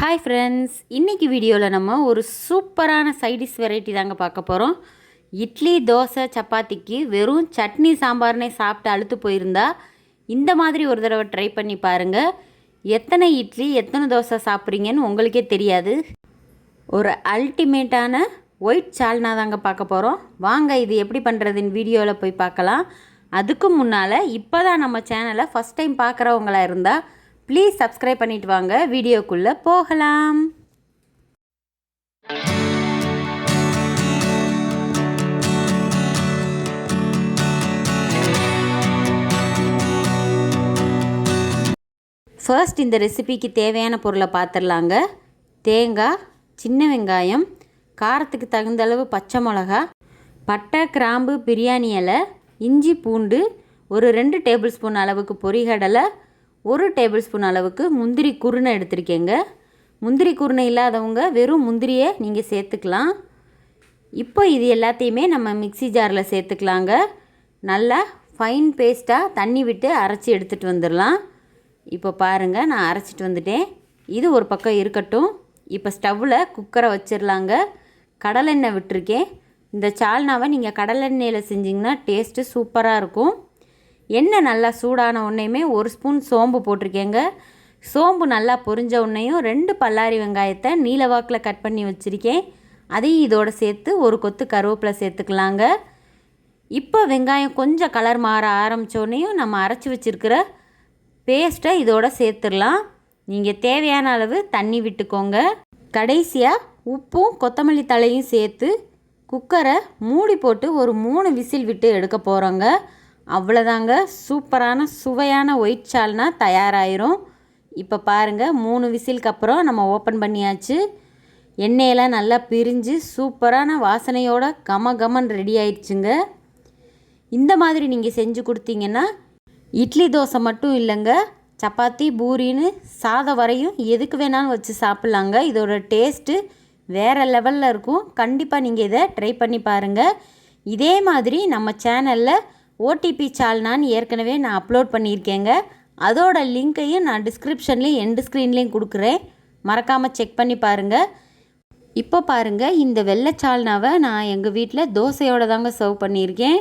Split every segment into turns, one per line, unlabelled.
Hi friends இன்றைக்கி வீடியோவில் நம்ம ஒரு சூப்பரான சைடிஷ் வெரைட்டி தாங்க பார்க்க போகிறோம் இட்லி தோசை சப்பாத்திக்கு வெறும் சட்னி சாம்பார்னே சாப்பிட்டு அழுத்து போயிருந்தா இந்த மாதிரி ஒரு தடவை ட்ரை பண்ணி பாருங்கள் எத்தனை இட்லி எத்தனை தோசை சாப்பிட்றீங்கன்னு உங்களுக்கே தெரியாது. ஒரு அல்டிமேட்டான ஒயிட் சால்னா தாங்க பார்க்க போகிறோம் வாங்க இது எப்படி பண்ணுறதுன்னு வீடியோவில் போய் பார்க்கலாம். அதுக்கு முன்னால் இப்போ தான் நம்ம சேனலை ஃபஸ்ட் டைம் பார்க்குறவங்களா இருந்தால் ப்ளீஸ் சப்ஸ்கிரைப் பண்ணிட்டு வாங்க. வீடியோக்குள்ளே போகலாம். ஃபர்ஸ்ட் இந்த ரெசிபிக்கு தேவையான பொருளை பார்த்துடலாங்க தேங்காய் சின்ன வெங்காயம் காரத்துக்கு தகுந்த அளவு பச்சை மிளகா பட்டை கிராம்பு பிரியாணி இலை இஞ்சி பூண்டு ஒரு ரெண்டு டேபிள் ஸ்பூன் அளவுக்கு பொரிகடலை ஒரு டேபிள் ஸ்பூன் அளவுக்கு முந்திரி குருணை எடுத்திருக்கேங்க. முந்திரி குருணை இல்லாதவங்க வெறும் முந்திரியை நீங்கள் சேர்த்துக்கலாம். இப்போ இது எல்லாத்தையுமே நம்ம மிக்சி ஜாரில் சேர்த்துக்கலாங்க. நல்லா ஃபைன் பேஸ்ட்டாக தண்ணி விட்டு அரைச்சி எடுத்துகிட்டு வந்துடலாம். இப்போ பாருங்கள் நான் அரைச்சிட்டு வந்துட்டேன். இது ஒரு பக்கம் இருக்கட்டும். இப்போ ஸ்டவ்வில் குக்கரை வச்சிடலாங்க. கடலெண்ணெய் விட்டுருக்கேன். இந்த சால்னாவை நீங்கள் கடலெண்ணெயில் செஞ்சிங்கன்னா டேஸ்ட்டு சூப்பராக இருக்கும். எண்ணெய் நல்லா சூடான உடனேயுமே ஒரு ஸ்பூன் சோம்பு போட்டிருக்கேங்க. சோம்பு நல்லா பொரிஞ்ச உடனேயும் ரெண்டு பல்லாரி வெங்காயத்தை நீலவாக்கில் கட் பண்ணி வச்சுருக்கேன். அதையும் இதோடு சேர்த்து ஒரு கொத்து கருவேப்பிலை சேர்த்துக்கலாங்க. இப்போ வெங்காயம் கொஞ்சம் கலர் மாற ஆரம்பித்தோடனேயும் நம்ம அரைச்சி வச்சுருக்கிற பேஸ்ட்டை இதோட சேர்த்துடலாம். நீங்கள் தேவையான அளவு தண்ணி விட்டுக்கோங்க. கடைசியாக உப்பும் கொத்தமல்லி தலையும் சேர்த்து குக்கரை மூடி போட்டு ஒரு மூணு விசில் விட்டு எடுக்க போகிறோங்க அவ்வளோதாங்க சூப்பரான சுவையான ஒயிட் சால்னா தயாராகிரும் இப்போ பாருங்கள் மூணு விசிலுக்கு அப்புறம் நம்ம ஓப்பன் பண்ணியாச்சு. எண்ணெயெல்லாம் நல்லா பிரிஞ்சு சூப்பரான வாசனையோட கம கமன் ரெடி ஆயிடுச்சுங்க. இந்த மாதிரி நீங்கள் செஞ்சு கொடுத்தீங்கன்னா இட்லி தோசை மட்டும் இல்லைங்க சப்பாத்தி பூரின்னு சாதம் வரையும் எதுக்கு வேணாலும் வச்சு சாப்பிட்லாங்க. இதோட டேஸ்ட்டு வேறு லெவலில் இருக்கும். கண்டிப்பாக நீங்கள் இதை ட்ரை பண்ணி பாருங்கள் இதே மாதிரி நம்ம சேனலில் ஓடிபி சால்னான்னு ஏற்கனவே நான் அப்லோட் பண்ணியிருக்கேங்க. அதோட லிங்க்கையும் நான் டிஸ்கிரிப்ஷன்லேயும் எண்டு ஸ்க்ரீன்லேயும் கொடுக்குறேன். மறக்காமல் செக் பண்ணி பாருங்கள் இப்போ பாருங்கள் இந்த வெள்ளை சால்னாவை நான் எங்கள் வீட்டில் தோசையோடு தாங்க சர்வ் பண்ணியிருக்கேன்.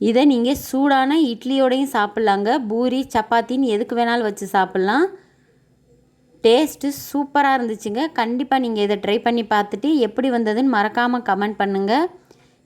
இதை நீங்கள் சூடான இட்லியோடையும் சாப்பிட்லாங்க. பூரி சப்பாத்தின்னு எதுக்கு வேணாலும் வச்சு சாப்பிட்லாம். டேஸ்ட்டு சூப்பராக இருந்துச்சுங்க. கண்டிப்பாக நீங்கள் இதை ட்ரை பண்ணி பார்த்துட்டு எப்படி வந்ததுன்னு மறக்காமல் கமெண்ட் பண்ணுங்கள்